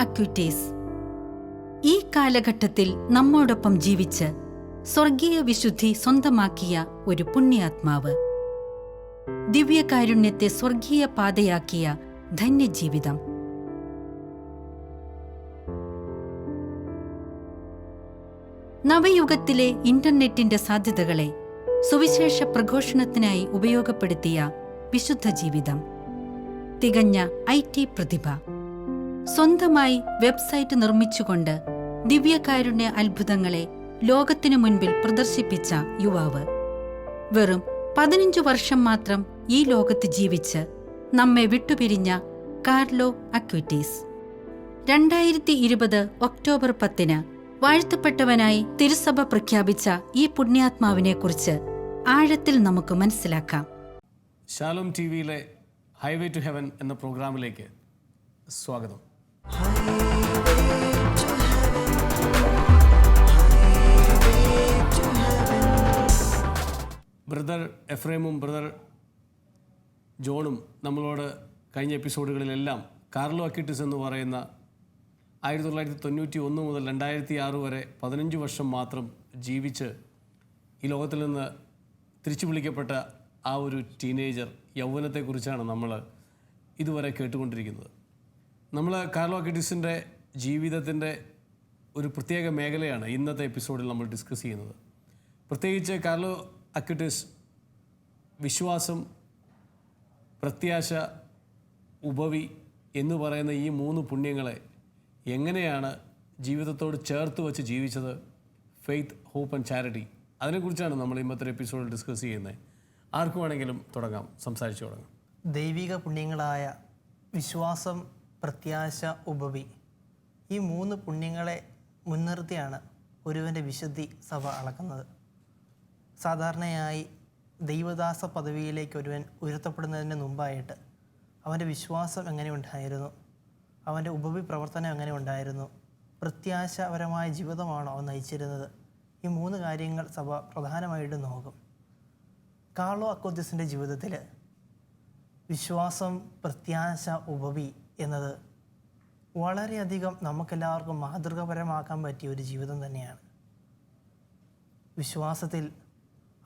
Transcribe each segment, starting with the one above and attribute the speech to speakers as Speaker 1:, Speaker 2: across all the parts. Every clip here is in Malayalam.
Speaker 1: അക്വിറ്റേസ്. ഈ കാലഘട്ടത്തിൽ നമ്മോടൊപ്പം ജീവിച്ച് സ്വർഗീയ വിശുദ്ധി സ്വന്തമാക്കിയ ഒരു പുണ്യാത്മാവ്. ദിവ്യകാരുണ്യത്തെ സ്വർഗീയ പാതയാക്കിയ ധന്യജീവിതം. നവയുഗത്തിലെ ഇന്റർനെറ്റിന്റെ സാധ്യതകളെ സുവിശേഷ പ്രഘോഷണത്തിനായി ഉപയോഗപ്പെടുത്തിയ വിശുദ്ധ ജീവിതം. തികഞ്ഞ ഐ ടി പ്രതിഭ. സ്വന്തമായി വെബ്സൈറ്റ് നിർമ്മിച്ചുകൊണ്ട് ദിവ്യകാരുണ്യ അത്ഭുതങ്ങളെ ലോകത്തിനു മുൻപിൽ പ്രദർശിപ്പിച്ച യുവാവ്. വെറും പതിനഞ്ചു വർഷം മാത്രം ഈ ലോകത്ത് ജീവിച്ച് നമ്മെ വിട്ടുപിരിഞ്ഞ കാർലോ അക്വിറ്റീസ്. രണ്ടായിരത്തി ഇരുപത് ഒക്ടോബർ പത്തിന് വാഴ്ത്തപ്പെട്ടവനായി തിരുസഭ പ്രഖ്യാപിച്ച ഈ പുണ്യാത്മാവിനെക്കുറിച്ച് ആഴത്തിൽ നമുക്ക് മനസ്സിലാക്കാം.
Speaker 2: ശാലോം ടി വിയിലെ ഹൈവേ ടു ഹെവൻ എന്ന പ്രോഗ്രാമിലേക്ക് സ്വാഗതം. ബ്രദർ എഫ്രേമും ബ്രദർ ജോണും നമ്മളോട് കഴിഞ്ഞ എപ്പിസോഡുകളിലെല്ലാം കാർലോ അക്കിറ്റിസ് എന്ന് പറയുന്ന ആയിരത്തി തൊള്ളായിരത്തി തൊണ്ണൂറ്റി ഒന്ന് മുതൽ രണ്ടായിരത്തി ആറ് വരെ പതിനഞ്ച് വർഷം മാത്രം ജീവിച്ച് ഈ ലോകത്തിൽ നിന്ന് തിരിച്ചു വിളിക്കപ്പെട്ട ആ ഒരു ടീനേജർ യൗവനത്തെക്കുറിച്ചാണ് നമ്മൾ ഇതുവരെ കേട്ടുകൊണ്ടിരിക്കുന്നത്. നമ്മൾ കാർലോ കിഡിസിന്റെ ജീവിതത്തിന്റെ ഒരു പ്രത്യേക മേഖലയാണ് ഇന്നത്തെ എപ്പിസോഡിൽ നമ്മൾ ഡിസ്കസ് ചെയ്യുന്നത്. പ്രത്യേകിച്ച് കാർലോ അക്വിറ്റിസ് വിശ്വാസം പ്രത്യാശ ഉപവി എന്ന് പറയുന്ന ഈ മൂന്ന് പുണ്യങ്ങളെ എങ്ങനെയാണ് ജീവിതത്തോട് ചേർത്ത് വച്ച് ജീവിച്ചത്? ഫെയ്ത്ത് ഹോപ്പ് ആൻഡ് ചാരിറ്റി അതിനെക്കുറിച്ചാണ് നമ്മൾ ഇന്നത്തെ എപ്പിസോഡിൽ ഡിസ്കസ് ചെയ്യുന്നത്. ആർക്കു വേണമെങ്കിലും തുടങ്ങാം. സംസാരിച്ചു തുടങ്ങാം.
Speaker 3: ദൈവിക പുണ്യങ്ങളായ വിശ്വാസം പ്രത്യാശ ഉപവി. ഈ മൂന്ന് പുണ്യങ്ങളെ മുൻനിർത്തിയാണ് ഒരുവന്റെ വിശുദ്ധി സഭ അളക്കുന്നത്. സാധാരണയായി ദൈവദാസ പദവിയിലേക്ക് ഒരുവൻ ഉയർത്തപ്പെടുന്നതിന് മുമ്പായിട്ട് അവന്റെ വിശ്വാസം എങ്ങനെ ഉണ്ടായിരുന്നു? അവന്റെ ഉപവി പ്രവർത്തനം എങ്ങനെ ഉണ്ടായിരുന്നു? പ്രത്യാശപരമായ ജീവിതമാണോ അവൻ നയിച്ചിരുന്നത്? ഈ മൂന്ന് കാര്യങ്ങൾ സഭ പ്രധാനമായിട്ടും നോക്കും. കാർലോ അക്കോദ്യസിന്റെ ജീവിതത്തിൽ വിശ്വാസം പ്രത്യാശ ഉപവി എന്നത് വളരെയധികം നമുക്കെല്ലാവർക്കും മാതൃകാപരമാക്കാൻ പറ്റിയ ഒരു ജീവിതം തന്നെയാണ്. വിശ്വാസത്തിൽ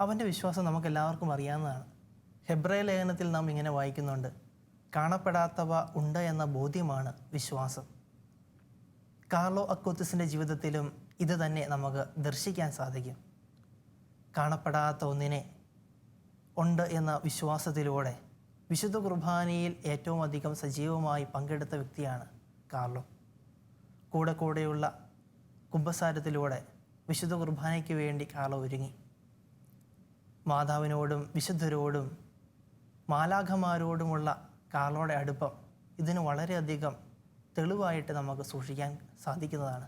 Speaker 3: അവന്റെ വിശ്വാസം നമുക്കെല്ലാവർക്കും അറിയാവുന്നതാണ്. ഹെബ്രയ ലേഖനത്തിൽ നാം ഇങ്ങനെ വായിക്കുന്നുണ്ട് കാണപ്പെടാത്തവ ഉണ്ട് എന്ന ബോധ്യമാണ് വിശ്വാസം. കാർലോ അക്കോത്തിസിന്റെ ജീവിതത്തിലും ഇത് തന്നെ നമുക്ക് ദർശിക്കാൻ സാധിക്കും. കാണപ്പെടാത്ത ഒന്നിനെ ഉണ്ട് എന്ന വിശ്വാസത്തിലൂടെ വിശുദ്ധ കുർബാനയിൽ ഏറ്റവും അധികം സജീവമായി പങ്കെടുത്ത വ്യക്തിയാണ് കാർലോ. കൂടെ കൂടെയുള്ള കുംഭസാരത്തിലൂടെ വിശുദ്ധ കുർബാനയ്ക്ക് വേണ്ടി കാർലോ ഒരുങ്ങി. മാതാവിനോടും വിശുദ്ധരോടും മാലാഖമാരോടുമുള്ള കാർലോയുടെ അടുപ്പം ഇതിന് വളരെയധികം തെളിവായിട്ട് നമുക്ക് സൂക്ഷിക്കാൻ സാധിക്കുന്നതാണ്.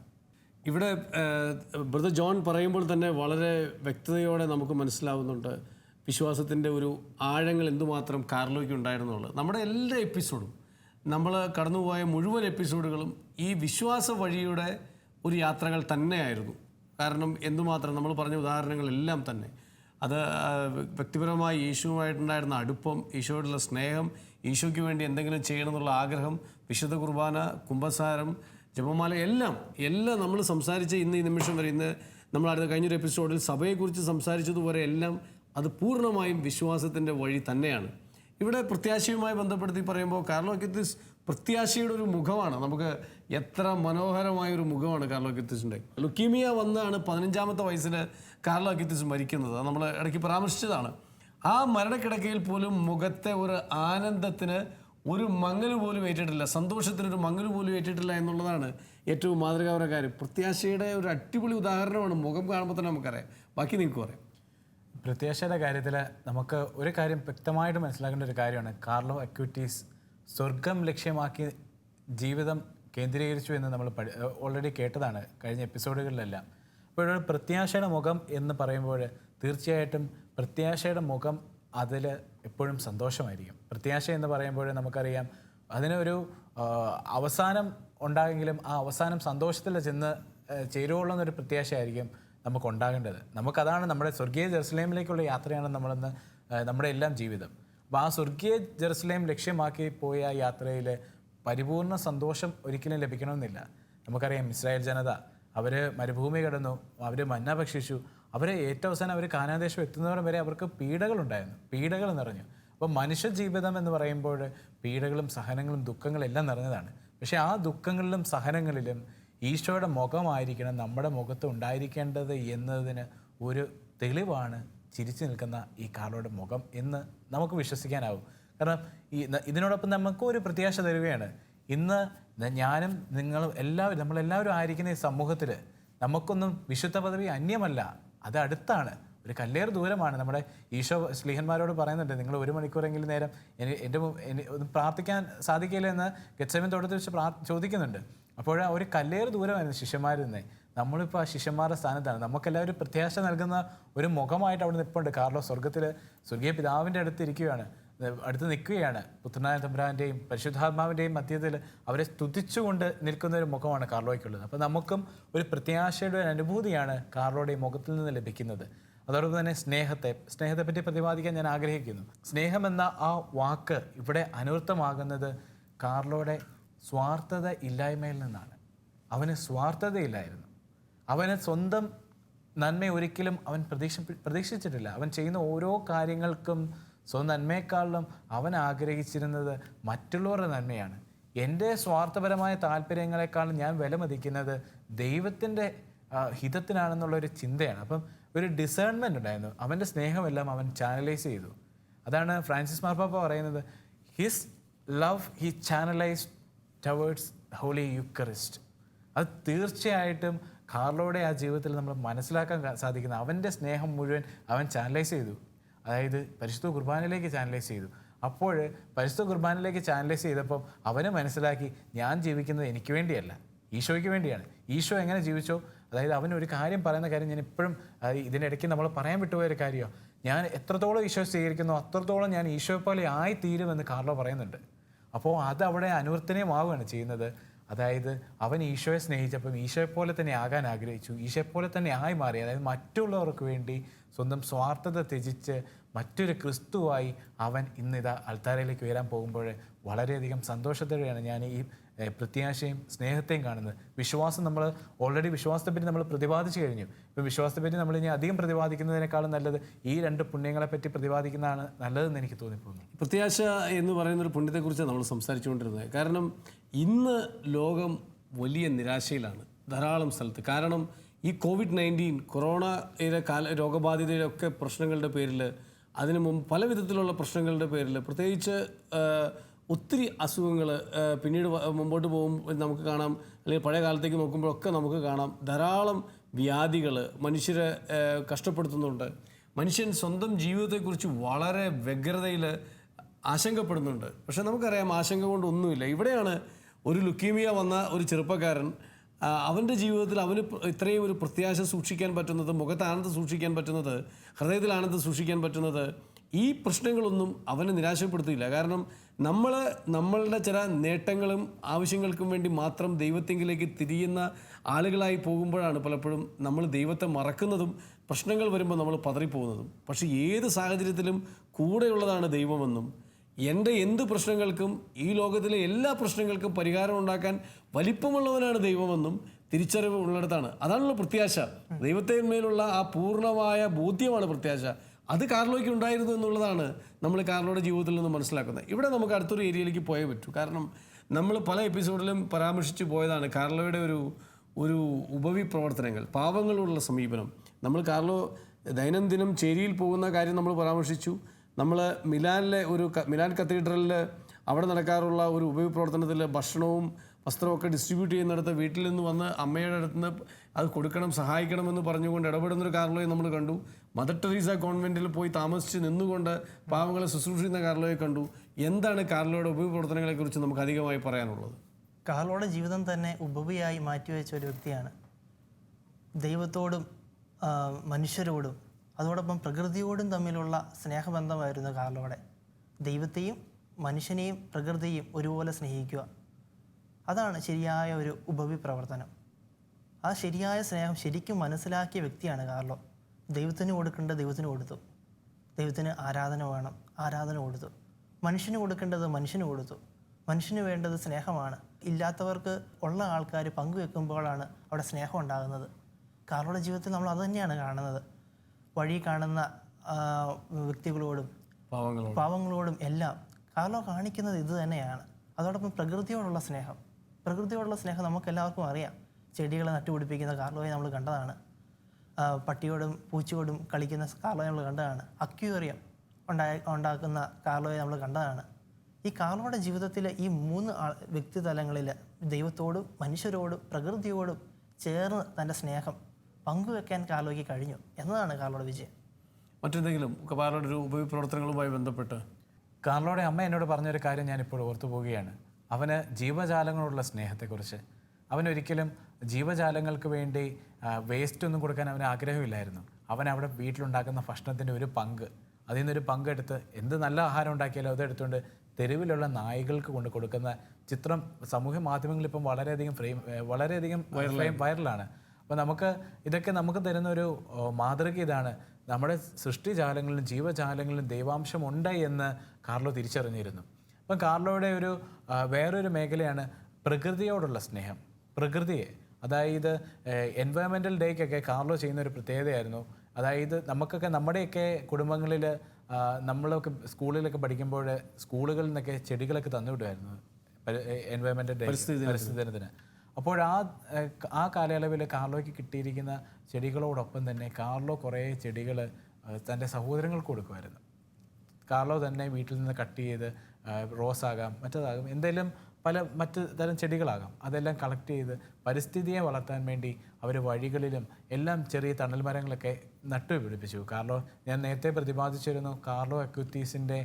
Speaker 2: ഇവിടെ ബ്രദർ ജോൺ പറയുമ്പോൾ തന്നെ വളരെ വ്യക്തതയോടെ നമുക്ക് മനസ്സിലാവുന്നുണ്ട്. വിശ്വാസത്തിന്റെ ഒരു ആഴങ്ങൾ എന്തുമാത്രം കാർലോയ്ക്ക് ഉണ്ടായിരുന്നുള്ളത് നമ്മുടെ എല്ലാ എപ്പിസോഡും നമ്മൾ കടന്നുപോയ മുഴുവൻ എപ്പിസോഡുകളും ഈ വിശ്വാസ വഴിയുടെ ഒരു യാത്രകൾ തന്നെയായിരുന്നു. കാരണം എന്തുമാത്രം നമ്മൾ പറഞ്ഞ ഉദാഹരണങ്ങളെല്ലാം തന്നെ. അത് വ്യക്തിപരമായി യേശുവുമായിട്ടുണ്ടായിരുന്ന അടുപ്പം ഈശോയോടുള്ള സ്നേഹം ഈശോയ്ക്ക് വേണ്ടി എന്തെങ്കിലും ചെയ്യണം എന്നുള്ള ആഗ്രഹം വിശുദ്ധ കുർബാന കുംഭസാരം ജപമാല എല്ലാം എല്ലാം നമ്മൾ സംസാരിച്ച ഇന്ന് ഈ നിമിഷം വരെ ഇന്ന് നമ്മൾ അടുത്ത കഴിഞ്ഞൊരു എപ്പിസോഡിൽ സഭയെക്കുറിച്ച് സംസാരിച്ചതുപോലെ എല്ലാം അത് പൂർണമായും വിശ്വാസത്തിന്റെ വഴി തന്നെയാണ്. ഇവിടെ പ്രത്യാശയുമായി ബന്ധപ്പെടുത്തി പറയുമ്പോൾ കാർലോ കിത്തിസ് പ്രത്യാശയുടെ ഒരു മുഖമാണ്. നമുക്ക് എത്ര മനോഹരമായ ഒരു മുഖമാണ് കാർലോ കിത്തിസിന്റെ ലുക്കീമിയ വന്നാണ് പതിനഞ്ചാമത്തെ വയസ്സിൽ കാർലോ കിത്തിസ് മരിക്കുന്നത്. നമ്മൾ ഇടയ്ക്ക് പരാമർശിച്ചതാണ്. ആ മരണക്കിടക്കയിൽ പോലും മുഖത്തെ ഒരു ആനന്ദത്തിന് ഒരു മങ്ങൽ പോലും ഏറ്റിട്ടില്ല. സന്തോഷത്തിനൊരു മങ്ങൽ പോലും ഏറ്റിട്ടില്ല എന്നുള്ളതാണ് ഏറ്റവും മാതൃകാപര കാര്യം. പ്രത്യാശയുടെ ഒരു അടിപൊളി ഉദാഹരണമാണ് മുഖം കാണുമ്പോൾ തന്നെ നമുക്കറിയാം. ബാക്കി നിങ്ങൾക്ക് പറയാം.
Speaker 4: പ്രത്യാശയുടെ കാര്യത്തിൽ നമുക്ക് ഒരു കാര്യം വ്യക്തമായിട്ട് മനസ്സിലാക്കേണ്ട ഒരു കാര്യമാണ്. കാർലോ അക്യൂറ്റീസ് സ്വർഗം ലക്ഷ്യമാക്കി ജീവിതം കേന്ദ്രീകരിച്ചു എന്ന് നമ്മൾ ഓൾറെഡി കേട്ടതാണ് കഴിഞ്ഞ എപ്പിസോഡുകളിലെല്ലാം അപ്പോൾ പ്രത്യാശയുടെ മുഖം എന്ന് പറയുമ്പോൾ തീർച്ചയായിട്ടും പ്രത്യാശയുടെ മുഖം അതിൽ എപ്പോഴും സന്തോഷമായിരിക്കും. പ്രത്യാശ എന്ന് പറയുമ്പോൾ നമുക്കറിയാം അതിനൊരു അവസാനം ഉണ്ടാകെങ്കിലും ആ അവസാനം സന്തോഷത്തിൽ ചെന്ന് ചേരുവുള്ളൊരു ചേരുവോളം പ്രത്യാശയായിരിക്കും. നമുക്ക് ഉണ്ടാകേണ്ടത് നമുക്കതാണ് നമ്മുടെ സ്വർഗീയ ജെറുസലേമിലേക്കുള്ള യാത്രയാണ് നമ്മളെന്ന് നമ്മുടെ എല്ലാം ജീവിതം. അപ്പോൾ ആ സ്വർഗീയ ജെറുസലേം ലക്ഷ്യമാക്കി പോയ യാത്രയിൽ പരിപൂർണ സന്തോഷം ഒരിക്കലും ലഭിക്കണമെന്നില്ല. നമുക്കറിയാം ഇസ്രായേൽ ജനത അവർ മരുഭൂമി കടന്നു അവർ മന്ന ഭക്ഷിച്ചു. അവർ ഏറ്റവും അവസാനം അവർ കാനാദേശം എത്തുന്നവരും വരെ അവർക്ക് പീഡകളുണ്ടായിരുന്നു. പീഡകൾ നിറഞ്ഞു. അപ്പോൾ മനുഷ്യ ജീവിതം എന്ന് പറയുമ്പോൾ പീഡകളും സഹനങ്ങളും ദുഃഖങ്ങളും എല്ലാം നിറഞ്ഞതാണ്. പക്ഷേ ആ ദുഃഖങ്ങളിലും സഹനങ്ങളിലും ഈശോയുടെ മുഖമായിരിക്കണം നമ്മുടെ മുഖത്ത് ഉണ്ടായിരിക്കേണ്ടത് എന്നതിന് ഒരു തെളിവാണ് ചിരിച്ചു നിൽക്കുന്ന ഈ കാർലോയുടെ മുഖം എന്ന് നമുക്ക് വിശ്വസിക്കാനാവും. കാരണം ഈ ഇതിനോടൊപ്പം നമുക്ക് ഒരു പ്രത്യാശ തരികയാണ്. ഇന്ന് ഞാനും നിങ്ങളും എല്ലാവരും നമ്മളെല്ലാവരും ആയിരിക്കുന്ന ഈ സമൂഹത്തിൽ നമുക്കൊന്നും വിശുദ്ധ പദവി അന്യമല്ല. അത് അടുത്താണ്. ഒരു കല്ലേർ ദൂരമാണ്. നമ്മുടെ ഈശോ സ്ലീഹന്മാരോട് പറയുന്നുണ്ട് നിങ്ങൾ ഒരു മണിക്കൂറെങ്കിലും നേരം എന്റെ ഒന്ന് പ്രാർത്ഥിക്കാൻ സാധിക്കില്ല എന്ന് ഗച്ചമൻ തോട്ടത്തിൽ വെച്ച് പ്രാർ ചോദിക്കുന്നുണ്ട്. അപ്പോൾ ആ ഒരു കല്ലേറ് ദൂരമായിരുന്നു ശിഷ്യന്മാരിൽ നിന്ന്. നമ്മളിപ്പോൾ ആ ശിഷ്യന്മാരുടെ സ്ഥാനത്താണ്. നമുക്കെല്ലാവരും പ്രത്യാശ നൽകുന്ന ഒരു മുഖമായിട്ട് അവിടെ നിൽപ്പുണ്ട്. കാർലോ സ്വർഗത്തിൽ സ്വർഗീയ പിതാവിന്റെ അടുത്ത് ഇരിക്കുകയാണ്. അടുത്ത് നിൽക്കുകയാണ്. പുത്രനായ തമ്പുരാന്റെയും പരിശുദ്ധാത്മാവിന്റെയും മധ്യത്തിൽ അവരെ സ്തുതിച്ചുകൊണ്ട് നിൽക്കുന്ന ഒരു മുഖമാണ് കാർലോയ്ക്കുള്ളത്. അപ്പോൾ നമുക്കും ഒരു പ്രത്യാശയുടെ ഒരു അനുഭൂതിയാണ് കാർലോയുടെ മുഖത്തിൽ നിന്ന് ലഭിക്കുന്നത്. അതോടൊപ്പം തന്നെ സ്നേഹത്തെ സ്നേഹത്തെപ്പറ്റി പ്രതിപാദിക്കാൻ ഞാൻ ആഗ്രഹിക്കുന്നു. സ്നേഹമെന്ന ആ വാക്ക് ഇവിടെ അനുവൃത്തമാകുന്നത് കാർലോയുടെ സ്വാർത്ഥത ഇല്ലായ്മയിൽ നിന്നാണ്. അവന് സ്വാർത്ഥതയില്ലായിരുന്നു. അവന് സ്വന്തം നന്മ ഒരിക്കലും അവൻ പ്രതീക്ഷ പ്രതീക്ഷിച്ചിട്ടില്ല. അവൻ ചെയ്യുന്ന ഓരോ കാര്യങ്ങൾക്കും സ്വന്തം നന്മയെക്കാളിലും അവൻ ആഗ്രഹിച്ചിരുന്നത് മറ്റുള്ളവരുടെ നന്മയാണ്. എന്റെ സ്വാർത്ഥപരമായ താല്പര്യങ്ങളെക്കാളും ഞാൻ വിലമതിക്കുന്നത് ദൈവത്തിന്റെ ഹിതത്തിനാണെന്നുള്ള ഒരു ചിന്തയാണ്. അപ്പം ഒരു ഡിസേൺമെന്റ് ഉണ്ടായിരുന്നു. അവന്റെ സ്നേഹമെല്ലാം അവൻ ചാനലൈസ് ചെയ്തു. അതാണ് ഫ്രാൻസിസ് മാർപ്പാപ്പ പറയുന്നത് his love he channelise towards holy Eucharist അത് തീർച്ചയായിട്ടും കാർലോയുടെ ആ ജീവിതത്തിൽ നമ്മൾ മനസ്സിലാക്കാൻ സാധിക്കുന്ന അവന്റെ സ്നേഹം മുഴുവൻ അവൻ ചാനലൈസ് ചെയ്തു. അതായത് പരിശുദ്ധ കുർബാനയിലേക്ക് ചാനലൈസ് ചെയ്തു. അപ്പോൾ പരിശുദ്ധ കുർബാനയിലേക്ക് ചാനലൈസ് ചെയ്തപ്പം അവന് മനസ്സിലാക്കി ഞാൻ ജീവിക്കുന്നത് എനിക്ക് വേണ്ടിയല്ല ഈശോയ്ക്ക് വേണ്ടിയാണ്. ഈശോ എങ്ങനെ ജീവിച്ചോ അതായത് അവൻ ഒരു കാര്യം പറയുന്ന കാര്യം ഞാൻ ഇപ്പോഴും ഇതിനിടയ്ക്ക് നമ്മൾ പറയാൻ വിട്ടുപോയ ഒരു കാര്യമാണ് ഞാൻ എത്രത്തോളം ഈശോ സ്വീകരിക്കുന്നു അത്രത്തോളം ഞാൻ ഈശോയെ പോലെ ആയി തീരുമെന്ന് കാർലോ പറയുന്നുണ്ട്. അപ്പോൾ അതവിടെ അനുവർത്തനീയമാവുകയാണ് ചെയ്യുന്നത്. അതായത് അവൻ ഈശോയെ സ്നേഹിച്ചപ്പം ഈശോയെ പോലെ തന്നെ ആകാൻ ആഗ്രഹിച്ചു. ഈശോയെ പോലെ തന്നെ ആയി മാറി. അതായത് മറ്റുള്ളവർക്ക് വേണ്ടി സ്വന്തം സ്വാർത്ഥത ത്യജിച്ച് മറ്റൊരു ക്രിസ്തുവായി അവൻ ഇന്നിതാ അൾത്താരയിലേക്ക് വരാൻ പോകുമ്പോൾ വളരെയധികം സന്തോഷത്തോടെയാണ് ഞാൻ ഈ പ്രത്യാശയും സ്നേഹത്തെയും കാണുന്നത്. വിശ്വാസം നമ്മൾ ഓൾറെഡി വിശ്വാസത്തെപ്പറ്റി നമ്മൾ പ്രതിപാദിച്ചു കഴിഞ്ഞു. ഇപ്പം വിശ്വാസത്തെപ്പറ്റി നമ്മൾ ഇനി അധികം പ്രതിപാദിക്കുന്നതിനേക്കാളും നല്ലത് ഈ രണ്ട് പുണ്യങ്ങളെ പറ്റി പ്രതിപാദിക്കുന്നതാണ് നല്ലതെന്ന് എനിക്ക് തോന്നിപ്പോകുന്നു.
Speaker 2: പ്രത്യാശ എന്ന് പറയുന്ന ഒരു പുണ്യത്തെക്കുറിച്ച് നമ്മൾ സംസാരിച്ചുകൊണ്ടിരുന്നത്. കാരണം ഇന്ന് ലോകം വലിയ നിരാശയിലാണ്. ധാരാളം സ്ഥലത്ത്. കാരണം ഈ കോവിഡ് നയന്റീൻ കൊറോണയുടെ കാല രോഗബാധിതയുടെ ഒക്കെ പ്രശ്നങ്ങളുടെ പേരിൽ അതിനു മുമ്പ് പല വിധത്തിലുള്ള പ്രശ്നങ്ങളുടെ പേരിൽ പ്രത്യേകിച്ച് ഒത്തിരി അസുഖങ്ങൾ പിന്നീട് മുമ്പോട്ട് പോകുമ്പോൾ നമുക്ക് കാണാം. അല്ലെങ്കിൽ പഴയ കാലത്തേക്ക് നോക്കുമ്പോഴൊക്കെ നമുക്ക് കാണാം. ധാരാളം വ്യാധികൾ മനുഷ്യരെ കഷ്ടപ്പെടുത്തുന്നുണ്ട്. മനുഷ്യൻ സ്വന്തം ജീവിതത്തെക്കുറിച്ച് വളരെ വ്യഗ്രതയിൽ ആശങ്കപ്പെടുന്നുണ്ട്. പക്ഷെ നമുക്കറിയാം ആശങ്ക കൊണ്ടൊന്നുമില്ല. ഇവിടെയാണ് ഒരു ലുക്കീമിയ വന്ന ഒരു ചെറുപ്പക്കാരൻ. അവന്റെ ജീവിതത്തിൽ അവന് ഇത്രയും ഒരു പ്രത്യാശ സൂക്ഷിക്കാൻ പറ്റുന്നത് മുഖത്ത് ആനന്ദം സൂക്ഷിക്കാൻ പറ്റുന്നത് ഹൃദയത്തിൽ ആനന്ദം സൂക്ഷിക്കാൻ പറ്റുന്നത് ഈ പ്രശ്നങ്ങളൊന്നും അവനെ നിരാശപ്പെടുത്തിയില്ല. കാരണം നമ്മൾ നമ്മളുടെ ചില നേട്ടങ്ങളും ആവശ്യങ്ങൾക്കും വേണ്ടി മാത്രം ദൈവത്തെങ്കിലേക്ക് തിരിയുന്ന ആളുകളായി പോകുമ്പോഴാണ് പലപ്പോഴും നമ്മൾ ദൈവത്തെ മറക്കുന്നതും പ്രശ്നങ്ങൾ വരുമ്പോൾ നമ്മൾ പതറിപ്പോകുന്നതും. പക്ഷേ ഏത് സാഹചര്യത്തിലും കൂടെയുള്ളതാണ് ദൈവമെന്നും എന്റെ എന്ത് പ്രശ്നങ്ങൾക്കും ഈ ലോകത്തിലെ എല്ലാ പ്രശ്നങ്ങൾക്കും പരിഹാരം ഉണ്ടാക്കാൻ വലിപ്പമുള്ളവനാണ് ദൈവമെന്നും തിരിച്ചറിവ് ഉള്ളിടത്താണ്. അതാണല്ലോ പ്രത്യാശ. ദൈവത്തിന്മേലുള്ള ആ പൂർണമായ ബോധ്യമാണ് പ്രത്യാശ. അത് കാർലോയ്ക്ക് ഉണ്ടായിരുന്നു എന്നുള്ളതാണ് നമ്മൾ കാർലോയുടെ ജീവിതത്തിൽ നിന്ന് മനസ്സിലാക്കുന്നത്. ഇവിടെ നമുക്ക് അടുത്തൊരു ഏരിയയിലേക്ക് പോയേ പറ്റൂ. കാരണം നമ്മൾ പല എപ്പിസോഡിലും പരാമർശിച്ചു പോയതാണ് കാർലോയുടെ ഒരു ഒരു ഉപവിപ്രവർത്തനങ്ങൾ പാവങ്ങളോടുള്ള സമീപനം. നമ്മൾ കാർലോ ദൈനംദിനം ചേരിയിൽ പോകുന്ന കാര്യം നമ്മൾ പരാമർശിച്ചു. നമ്മൾ മിലാനിലെ ഒരു മിലാൻ കത്തീഡ്രലിൽ അവിടെ നടക്കാറുള്ള ഒരു ഉപവിപ്രവർത്തനത്തിൽ ഭക്ഷണവും വസ്ത്രമൊക്കെ ഡിസ്ട്രിബ്യൂട്ട് ചെയ്യുന്നിടത്ത് വീട്ടിൽ നിന്ന് വന്ന് അമ്മയുടെ അടുത്ത് നിന്ന് അത് കൊടുക്കണം സഹായിക്കണമെന്ന് പറഞ്ഞുകൊണ്ട് ഇടപെടുന്നൊരു കാർലോയെ നമ്മൾ കണ്ടു. മദർ ടെറീസ കോൺവെന്റിൽ പോയി താമസിച്ച് നിന്നുകൊണ്ട് പാവങ്ങളെ ശുശ്രൂഷിക്കുന്ന കാർലോയെ കണ്ടു. എന്താണ് കാർലോയുടെ ഉപയോഗപ്രവർത്തനങ്ങളെക്കുറിച്ച് നമുക്ക് അധികമായി പറയാനുള്ളത്?
Speaker 3: കാർലോയുടെ ജീവിതം തന്നെ ഉപവിയായി മാറ്റിവെച്ച ഒരു വ്യക്തിയാണ്. ദൈവത്തോടും മനുഷ്യരോടും അതോടൊപ്പം പ്രകൃതിയോടും തമ്മിലുള്ള സ്നേഹബന്ധമായിരുന്നു കാർലോയുടെ ദൈവത്തെയും മനുഷ്യനെയും പ്രകൃതിയെയും ഒരുപോലെ സ്നേഹിക്കുക. അതാണ് ശരിയായ ഒരു ഉപവി പ്രവർത്തനം. ആ ശരിയായ സ്നേഹം ശരിക്കും മനസ്സിലാക്കിയ വ്യക്തിയാണ് കാർലോ. ദൈവത്തിന് കൊടുക്കേണ്ട ദൈവത്തിന് കൊടുത്തു. ദൈവത്തിന് ആരാധന വേണം ആരാധന കൊടുത്തു. മനുഷ്യന് കൊടുക്കേണ്ടത് മനുഷ്യന് കൊടുത്തു. മനുഷ്യന് വേണ്ടത് സ്നേഹമാണ്. ഇല്ലാത്തവർക്ക് ഉള്ള ആൾക്കാർ പങ്കുവെക്കുമ്പോഴാണ് അവിടെ സ്നേഹം ഉണ്ടാകുന്നത്. കാർലോയുടെ ജീവിതത്തിൽ നമ്മൾ അത് തന്നെയാണ് കാണുന്നത്. വഴി കാണുന്ന വ്യക്തികളോടും
Speaker 2: പാവങ്ങളോടും
Speaker 3: എല്ലാം കാർലോ കാണിക്കുന്നത് ഇത് തന്നെയാണ്. അതോടൊപ്പം പ്രകൃതിയോടുള്ള സ്നേഹം. പ്രകൃതിയോടുള്ള സ്നേഹം നമുക്ക് എല്ലാവർക്കും അറിയാം. ചെടികളെ നട്ടുപിടിപ്പിക്കുന്ന കാർലോയെ നമ്മൾ കണ്ടതാണ്. പട്ടിയോടും പൂച്ചയോടും കളിക്കുന്ന കാർലോയെ നമ്മൾ കണ്ടതാണ്. അക്യൂറിയം ഉണ്ടായി ഉണ്ടാക്കുന്ന കാർലോയെ നമ്മൾ കണ്ടതാണ്. ഈ കാർലോയുടെ ജീവിതത്തിലെ ഈ മൂന്ന് വ്യക്തി വ്യക്തിതലങ്ങളിൽ ദൈവത്തോടും മനുഷ്യരോടും പ്രകൃതിയോടും ചേർന്ന് തന്റെ സ്നേഹം പങ്കുവെക്കാൻ കാർലോയ്ക്ക് കഴിഞ്ഞു എന്നതാണ് കാർലോയുടെ വിജയം.
Speaker 2: മറ്റെന്തെങ്കിലും കാർലോയുടെ ഒരു ഉപവിപ്രവർത്തനങ്ങളുമായി ബന്ധപ്പെട്ട്?
Speaker 4: കാർലോയുടെ അമ്മ എന്നോട് പറഞ്ഞൊരു കാര്യം ഞാനിപ്പോൾ ഇപ്പോൾ ഓർത്തു പോവുകയാണ് അവന് ജീവജാലങ്ങളോടുള്ള സ്നേഹത്തെക്കുറിച്ച്. അവനൊരിക്കലും ജീവജാലങ്ങൾക്ക് വേണ്ടി വേസ്റ്റ് ഒന്നും കൊടുക്കാൻ അവന് ആഗ്രഹമില്ലായിരുന്നു. അവൻ അവിടെ വീട്ടിലുണ്ടാക്കുന്ന ഭക്ഷണത്തിന്റെ ഒരു പങ്ക് അതിൽ നിന്നൊരു പങ്കെടുത്ത് എന്ത് നല്ല ആഹാരം ഉണ്ടാക്കിയാലും അതെടുത്തുകൊണ്ട് തെരുവിലുള്ള നായകൾക്ക് കൊണ്ട് കൊടുക്കുന്ന ചിത്രം സമൂഹ മാധ്യമങ്ങളിൽ ഇപ്പം വളരെയധികം ഫ്രെയിം വളരെയധികം ഫ്രെയിം വൈറലാണ് അപ്പോൾ നമുക്ക് ഇതൊക്കെ നമുക്ക് തരുന്ന ഒരു മാതൃക ഇതാണ്. നമ്മുടെ സൃഷ്ടിജാലങ്ങളിലും ജീവജാലങ്ങളിലും ദൈവാംശമുണ്ട് എന്ന് കാർലോ തിരിച്ചറിഞ്ഞിരുന്നു. അപ്പം കാർലോയുടെ ഒരു വേറൊരു മേഖലയാണ് പ്രകൃതിയോടുള്ള സ്നേഹം. പ്രകൃതിയെ. അതായത് എൻവയോൺമെന്റൽ ഡേക്കൊക്കെ കാർലോ ചെയ്യുന്ന ഒരു പ്രത്യേകതയായിരുന്നു. അതായത് നമുക്കൊക്കെ നമ്മുടെയൊക്കെ കുടുംബങ്ങളിൽ നമ്മളൊക്കെ സ്കൂളിലൊക്കെ പഠിക്കുമ്പോൾ സ്കൂളുകളിൽ നിന്നൊക്കെ ചെടികളൊക്കെ തന്നുവിടുമായിരുന്നു എൻവയോൺമെന്റൽ ഡേ പരിസ്ഥിതി ദിനത്തിന്. അപ്പോൾ ആ ആ കാലയളവിൽ കാർലോയ്ക്ക് കിട്ടിയിരിക്കുന്ന ചെടികളോടൊപ്പം തന്നെ കാർലോ കുറേ ചെടികൾ തന്റെ സഹോദരങ്ങൾക്ക് കൊടുക്കുമായിരുന്നു. കാർലോ തന്നെ വീട്ടിൽ നിന്ന് കട്ട് ചെയ്ത് റോസ് ആകാം മറ്റേതാകാം എന്തെങ്കിലും പല മറ്റ് തരം ചെടികളാകാം. അതെല്ലാം കളക്ട് ചെയ്ത് പരിസ്ഥിതിയെ വളർത്താൻ വേണ്ടി അവർ വഴികളിലും എല്ലാം ചെറിയ തണൽ മരങ്ങളൊക്കെ നട്ടുപിടിപ്പിച്ചു കാർലോ ഞാൻ നേരത്തെ പ്രതിപാദിച്ചിരുന്നു കാർലോ അക്യൂത്തീസിന്റെ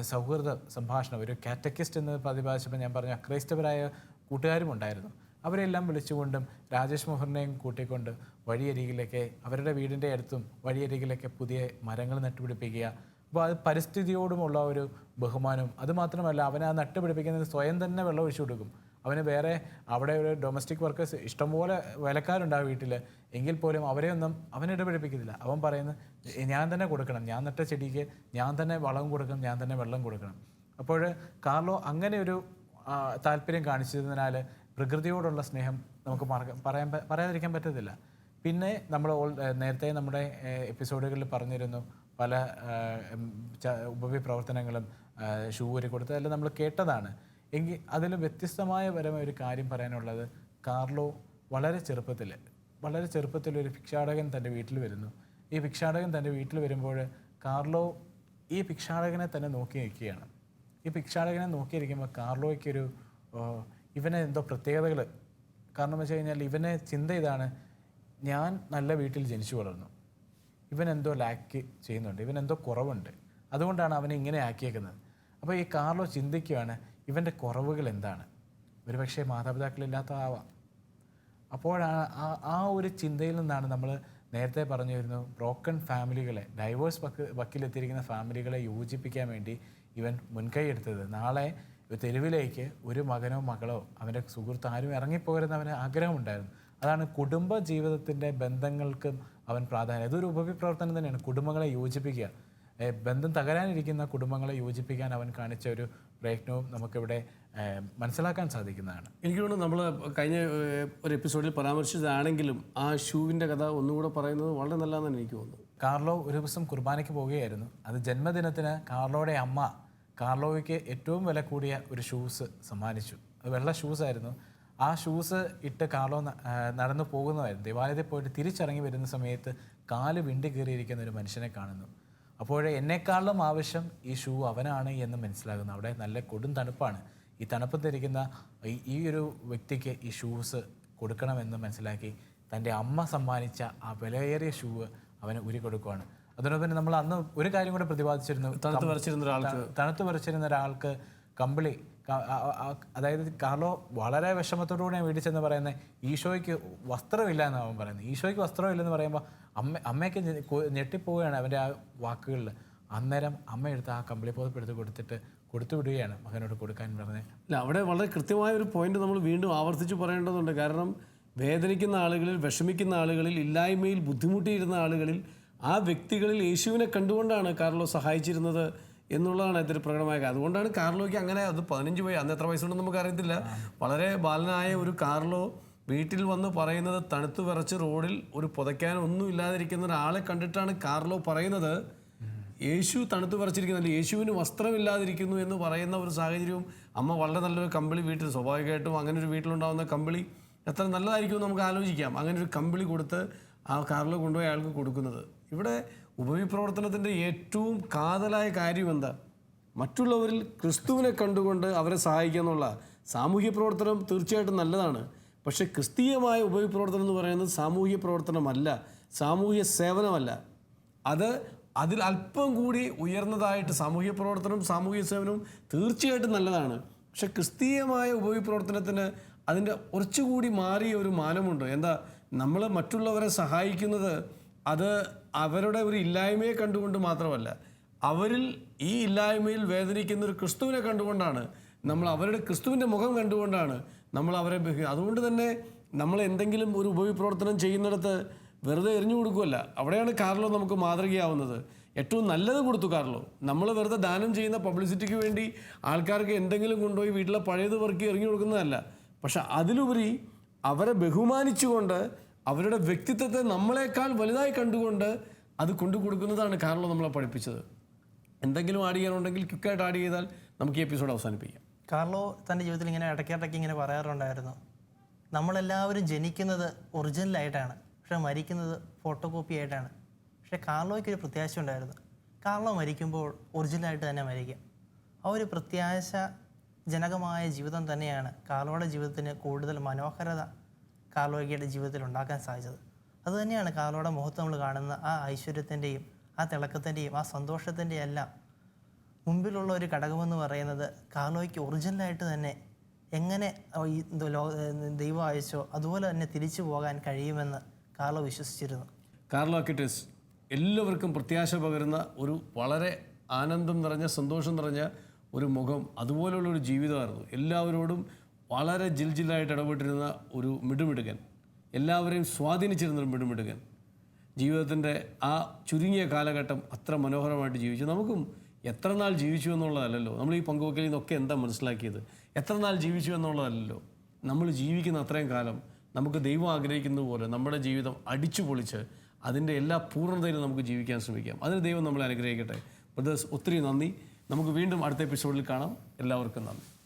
Speaker 4: സൗഹൃദ സംഭാഷണം. ഒരു കാറ്റക്കിസ്റ്റ് എന്ന് പ്രതിപാദിച്ചപ്പോൾ ഞാൻ പറഞ്ഞു അക്രൈസ്തവരായ കൂട്ടുകാരും ഉണ്ടായിരുന്നു. അവരെല്ലാം വിളിച്ചുകൊണ്ടും രാജേഷ് മോഹനെയും കൂട്ടിക്കൊണ്ട് വഴിയരികിലൊക്കെ അവരുടെ വീടിന്റെ അടുത്തും വഴിയരികിലൊക്കെ പുതിയ മരങ്ങൾ നട്ടുപിടിപ്പിക്കുക അപ്പോൾ അത് പരിസ്ഥിതിയോടുമുള്ള ഒരു ബഹുമാനവും അതുമാത്രമല്ല അവനെ ആ നട്ടുപിടിപ്പിക്കുന്നത് സ്വയം തന്നെ വെള്ളം ഒഴിച്ചു കൊടുക്കും. അവന് വേറെ അവിടെ ഒരു ഡൊമസ്റ്റിക് വർക്കേഴ്സ് ഇഷ്ടംപോലെ വേലക്കാരുണ്ടാവും വീട്ടിൽ എങ്കിൽ പോലും അവരെയൊന്നും അവൻ ഇടപെടിപ്പിക്കുന്നില്ല അവൻ പറയുന്നത് ഞാൻ തന്നെ കൊടുക്കണം. ഞാൻ നട്ട ചെടിക്ക് ഞാൻ തന്നെ വളം കൊടുക്കണം. ഞാൻ തന്നെ വെള്ളം കൊടുക്കണം. അപ്പോൾ കാർലോ അങ്ങനെ ഒരു താല്പര്യം കാണിച്ചതിനാൽ പ്രകൃതിയോടുള്ള സ്നേഹം നമുക്ക് പറയാൻ പറയാതിരിക്കാൻ പറ്റത്തില്ല. പിന്നെ നമ്മൾ നേരത്തെ നമ്മുടെ എപ്പിസോഡുകളിൽ പറഞ്ഞിരുന്നു പല ഉപവിപ്രവർത്തനങ്ങളും ഷൂ ഒരു അല്ല നമ്മൾ കേട്ടതാണ്. എങ്കിൽ അതിൽ വ്യത്യസ്തമായ പരമായ ഒരു കാര്യം പറയാനുള്ളത് കാർലോ വളരെ ചെറുപ്പത്തിൽ വളരെ ചെറുപ്പത്തിൽ ഒരു ഭിക്ഷാടകൻ തന്റെ വീട്ടിൽ വരുന്നു. ഈ ഭിക്ഷാടകൻ തന്റെ വീട്ടിൽ വരുമ്പോൾ കാർലോ ഈ ഭിക്ഷാടകനെ തന്നെ നോക്കി നിൽക്കുകയാണ്. ഈ ഭിക്ഷാടകനെ നോക്കിയിരിക്കുമ്പോൾ കാർലോയ്ക്കൊരു ഇവന് എന്തോ പ്രത്യേകതകൾ കാരണം വെച്ച് കഴിഞ്ഞാൽ ഇവനെ ചിന്ത ഇതാണ് ഞാൻ നല്ല വീട്ടിൽ ജനിച്ചു വളർന്നു. ഇവൻ എന്തോ ലാക്ക് ചെയ്യുന്നുണ്ട് ഇവനെന്തോ കുറവുണ്ട്. അതുകൊണ്ടാണ് അവനെ ഇങ്ങനെ ആക്കിയേക്കുന്നത്. അപ്പോൾ ഈ കാർലോ ചിന്തിക്കുകയാണ് ഇവന്റെ കുറവുകൾ എന്താണ്? ഒരുപക്ഷെ മാതാപിതാക്കളില്ലാത്തതാവാം അപ്പോഴാണ് ആ ആ ഒരു ചിന്തയിൽ നിന്നാണ് നമ്മൾ നേരത്തെ പറഞ്ഞു വരുന്നു ബ്രോക്കൺ ഫാമിലികളെ ഡൈവേഴ്സ് വക്ക് വക്കിലെത്തിയിരിക്കുന്ന ഫാമിലികളെ യോജിപ്പിക്കാൻ വേണ്ടി ഇവൻ മുൻകൈ എടുത്തത്. നാളെ തെരുവിലേക്ക് ഒരു മകനോ മകളോ അവന്റെ സുഹൃത്ത് ആരും ഇറങ്ങിപ്പോകരുന്ന അവന് ആഗ്രഹമുണ്ടായിരുന്നു. അതാണ് കുടുംബ ജീവിതത്തിന്റെ ബന്ധങ്ങൾക്ക് അവൻ പ്രാധാന്യം. ഇതൊരു ഉപവിപ്രവർത്തനം തന്നെയാണ്. കുടുംബങ്ങളെ യോജിപ്പിക്കുക. ബന്ധം തകരാനിരിക്കുന്ന കുടുംബങ്ങളെ യോജിപ്പിക്കാൻ അവൻ കാണിച്ച ഒരു പ്രയത്നവും നമുക്കിവിടെ മനസ്സിലാക്കാൻ സാധിക്കുന്നതാണ്.
Speaker 2: എനിക്ക് തോന്നുന്നു നമ്മൾ കഴിഞ്ഞ ഒരു എപ്പിസോഡിൽ പരാമർശിച്ചതാണെങ്കിലും ആ ഷൂവിന്റെ കഥ ഒന്നുകൂടെ പറയുന്നത് വളരെ നല്ലതെന്ന് എനിക്ക് തോന്നുന്നു.
Speaker 4: കാർലോ ഒരു ദിവസം കുർബാനയ്ക്ക് പോവുകയായിരുന്നു. അത് ജന്മദിനത്തിന് കാർലോയുടെ അമ്മ കാർലോയ്ക്ക് ഏറ്റവും വില കൂടിയ ഒരു ഷൂസ് സമ്മാനിച്ചു. അത് വെള്ള ഷൂസ് ആയിരുന്നു ആ ഷൂസ് ഇട്ട് കാർലോ നടന്നു പോകുന്നതായിരുന്നു. ദേവാലയത്തിൽ പോയിട്ട് തിരിച്ചിറങ്ങി വരുന്ന സമയത്ത് കാൽ വിണ്ടി കയറിയിരിക്കുന്ന ഒരു മനുഷ്യനെ കാണുന്നു. അപ്പോൾ എന്നെക്കാളും ആവശ്യം ഈ ഷൂ അവനാണ് എന്ന് മനസ്സിലാകുന്നു. അവിടെ നല്ല കൊടും തണുപ്പാണ്. ഈ തണുപ്പ് ധരിക്കുന്ന ഈ- ഒരു വ്യക്തിക്ക് ഈ ഷൂസ് കൊടുക്കണമെന്ന് മനസ്സിലാക്കി തന്റെ അമ്മ സമ്മാനിച്ച ആ വിലയേറിയ ഷൂവ് അവന് ഉരി കൊടുക്കുവാണ്. അതിനോട് തന്നെ നമ്മൾ അന്ന് ഒരു കാര്യം കൂടെ പ്രതിപാദിച്ചിരുന്നു.
Speaker 2: തണുത്ത് വരച്ചിരുന്ന ഒരാൾക്ക്.
Speaker 4: തണുത്ത് പറിച്ചിരുന്ന ഒരാൾക്ക് കമ്പിളി അതായത് കാർലോ വളരെ വിഷമത്തോടുകൂടി മേടിച്ചെന്ന് പറയുന്നത് ഈശോയ്ക്ക് വസ്ത്രമില്ല എന്നാണ് അവൻ പറയുന്നത്. ഈശോയ്ക്ക് വസ്ത്രമില്ലെന്ന് പറയുമ്പോൾ അമ്മ അമ്മയ്ക്ക് ഞെട്ടിപ്പോവുകയാണ് അവന്റെ ആ വാക്കുകളിൽ. അന്നേരം അമ്മ എടുത്ത് ആ കമ്പിളി പുതപ്പെടുത്ത് കൊടുത്തിട്ട് കൊടുത്തു വിടുകയാണ് മകനോട് കൊടുക്കാൻ പറഞ്ഞത്
Speaker 2: അല്ല അവിടെ വളരെ കൃത്യമായ ഒരു പോയിന്റ് നമ്മൾ വീണ്ടും ആവർത്തിച്ച് പറയേണ്ടതുണ്ട്. കാരണം വേദനിക്കുന്ന ആളുകളിൽ വിഷമിക്കുന്ന ആളുകളിൽ ഇല്ലായ്മയിൽ ബുദ്ധിമുട്ടിയിരുന്ന ആളുകളിൽ ആ വ്യക്തികളിൽ യേശുവിനെ കണ്ടുകൊണ്ടാണ് കാർലോ സഹായിച്ചിരുന്നത്. എന്നുള്ളതാണ് ഇതിൽ പ്രകടമായ കാര്യം. അതുകൊണ്ടാണ് കാർലോയ്ക്ക് അങ്ങനെ അത് പതിനഞ്ച് വയസ്സ് അന്ന് എത്ര വയസ്സുണ്ടെന്ന് നമുക്ക് അറിയത്തില്ല വളരെ ബാലനായ ഒരു കാർലോ വീട്ടിൽ വന്ന് പറയുന്നത് തണുത്ത് വിറച്ച് റോഡിൽ ഒരു പുതയ്ക്കാൻ ഒന്നും ഇല്ലാതിരിക്കുന്ന ഒരാളെ കണ്ടിട്ടാണ് കാർലോ പറയുന്നത്. യേശു തണുത്ത് വിറച്ചിരിക്കുന്നില്ല. യേശുവിന് വസ്ത്രമില്ലാതിരിക്കുന്നു എന്ന് പറയുന്ന ഒരു സാഹചര്യവും അമ്മ വളരെ നല്ലൊരു കമ്പിളി വീട്ടിൽ സ്വാഭാവികമായിട്ടും അങ്ങനെ ഒരു വീട്ടിലുണ്ടാകുന്ന കമ്പിളി എത്ര നല്ലതായിരിക്കും നമുക്ക് ആലോചിക്കാം. അങ്ങനെ ഒരു കമ്പിളി കൊടുത്ത് ആ കാറിൽ കൊണ്ടുപോയി അയാൾക്ക് കൊടുക്കുന്നത്. ഇവിടെ ഉപവിപ്രവർത്തനത്തിന്റെ ഏറ്റവും കാതലായ കാര്യം എന്താ മറ്റുള്ളവരിൽ ക്രിസ്തുവിനെ കണ്ടുകൊണ്ട് അവരെ സഹായിക്കുക എന്നുള്ള സാമൂഹ്യ പ്രവർത്തനം തീർച്ചയായിട്ടും നല്ലതാണ്. പക്ഷേ ക്രിസ്തീയമായ ഉപവിപ്രവർത്തനം എന്ന് പറയുന്നത് സാമൂഹ്യ പ്രവർത്തനമല്ല സാമൂഹ്യ സേവനമല്ല. അത് അതിൽ അല്പം കൂടി ഉയർന്നതായിട്ട് സാമൂഹ്യ പ്രവർത്തനം സാമൂഹ്യ സേവനവും തീർച്ചയായിട്ടും നല്ലതാണ്. പക്ഷെ ക്രിസ്തീയമായ ഉപവിപ്രവർത്തനത്തിന് അതിന്റെ കുറച്ചുകൂടി മാറിയ ഒരു മാനമുണ്ട്. എന്താ? നമ്മൾ മറ്റുള്ളവരെ സഹായിക്കുന്നത് അത് അവരുടെ ഒരു ഇല്ലായ്മയെ കണ്ടുകൊണ്ട് മാത്രമല്ല അവരിൽ ഈ ഇല്ലായ്മയിൽ വേദനിക്കുന്ന ഒരു ക്രിസ്തുവിനെ കണ്ടുകൊണ്ടാണ് നമ്മൾ അവരുടെ ക്രിസ്തുവിന്റെ മുഖം കണ്ടുകൊണ്ടാണ് നമ്മൾ അവരെ അതുകൊണ്ട് തന്നെ നമ്മൾ എന്തെങ്കിലും ഒരു ഉപവിപ്രവർത്തനം ചെയ്യുന്നിടത്ത് വെറുതെ എറിഞ്ഞു കൊടുക്കുമല്ല അവിടെയാണ് കാർലോ നമുക്ക് മാതൃകയാവുന്നത്. ഏറ്റവും നല്ലത് കൊടുത്തു കാർലോ. നമ്മൾ വെറുതെ ദാനം ചെയ്യുന്ന പബ്ലിസിറ്റിക്ക് വേണ്ടി ആൾക്കാർക്ക് എന്തെങ്കിലും കൊണ്ടുപോയി വീട്ടിലെ പഴയത് പെറുക്കി എറിഞ്ഞു കൊടുക്കുന്നതല്ല. പക്ഷെ അതിലുപരി അവരെ ബഹുമാനിച്ചുകൊണ്ട് അവരുടെ വ്യക്തിത്വത്തെ നമ്മളെക്കാൾ വലുതായി കണ്ടുകൊണ്ട് അത് കൊണ്ടു കൊടുക്കുന്നതാണ് കാർലോ നമ്മളെ പഠിപ്പിച്ചത്. എന്തെങ്കിലും ആഡ് ചെയ്യാനുണ്ടെങ്കിൽ ക്വിക്കായിട്ട് ആഡ് ചെയ്താൽ നമുക്ക് ഈ എപ്പിസോഡ് അവസാനിപ്പിക്കാം.
Speaker 3: കാർലോ തന്റെ ജീവിതത്തിൽ ഇങ്ങനെ ഇടയ്ക്കിടയ്ക്ക് ഇങ്ങനെ പറയാറുണ്ടായിരുന്നു. നമ്മളെല്ലാവരും ജനിക്കുന്നത് ഒറിജിനലായിട്ടാണ് പക്ഷെ മരിക്കുന്നത് ഫോട്ടോ കോപ്പി ആയിട്ടാണ്. പക്ഷെ കാർലോയ്ക്ക് ഒരു പ്രത്യാശ ഉണ്ടായിരുന്നു. കാർലോ മരിക്കുമ്പോൾ ഒറിജിനലായിട്ട് തന്നെ മരിക്കും ആ ഒരു പ്രത്യാശ ജനകമായ ജീവിതം തന്നെയാണ് കാർലോയുടെ ജീവിതത്തിന് കൂടുതൽ മനോഹരത കാർലോയ്ക്കയുടെ ജീവിതത്തിൽ ഉണ്ടാക്കാൻ സാധിച്ചത്. അതുതന്നെയാണ് കാർലോയുടെ മുഖത്ത് നമ്മൾ കാണുന്ന ആ ഐശ്വര്യത്തിന്റെയും ആ തിളക്കത്തിന്റെയും ആ സന്തോഷത്തിന്റെയും എല്ലാം. മുമ്പിലുള്ള ഒരു ഘടകമെന്ന് പറയുന്നത് കാർലോയ്ക്ക് ഒറിജിനലായിട്ട് തന്നെ എങ്ങനെ ദൈവം അയച്ചോ അതുപോലെ തന്നെ തിരിച്ചു പോകാൻ കഴിയുമെന്ന് കാർലോ വിശ്വസിച്ചിരുന്നു.
Speaker 2: കാർലോ കിറ്റിസ് എല്ലാവർക്കും പ്രത്യാശ പകരുന്ന ഒരു വളരെ ആനന്ദം നിറഞ്ഞ സന്തോഷം നിറഞ്ഞ ഒരു മുഖം അതുപോലുള്ള ഒരു ജീവിതമായിരുന്നു. എല്ലാവരോടും വളരെ ജിൽജിലായിട്ട് ഇടപെട്ടിരുന്ന ഒരു മിടുമിടുകൻ എല്ലാവരെയും സ്വാധീനിച്ചിരുന്ന ഒരു മിടുമിടുകൻ ജീവിതത്തിന്റെ ആ ചുരുങ്ങിയ കാലഘട്ടം അത്ര മനോഹരമായിട്ട് ജീവിച്ചു. നമുക്കും എത്ര നാൾ ജീവിച്ചു എന്നുള്ളതല്ലല്ലോ. നമ്മൾ ഈ പങ്കുവെക്കലിൽ നിന്നൊക്കെ എന്താ മനസ്സിലാക്കിയത്? എത്ര നാൾ ജീവിച്ചു എന്നുള്ളതല്ലല്ലോ. നമ്മൾ ജീവിക്കുന്ന അത്രയും കാലം നമുക്ക് ദൈവം ആഗ്രഹിക്കുന്നത് പോലെ നമ്മുടെ ജീവിതം അടിച്ചു പൊളിച്ച് അതിന്റെ എല്ലാ പൂർണതയിലും നമുക്ക് ജീവിക്കാൻ ശ്രമിക്കാം. അതിന് ദൈവം നമ്മളെ അനുഗ്രഹിക്കട്ടെ. ബ്രദേഴ്സ് ഒത്തിരി നന്ദി. നമുക്ക് വീണ്ടും അടുത്ത എപ്പിസോഡിൽ കാണാം. എല്ലാവർക്കും നന്ദി.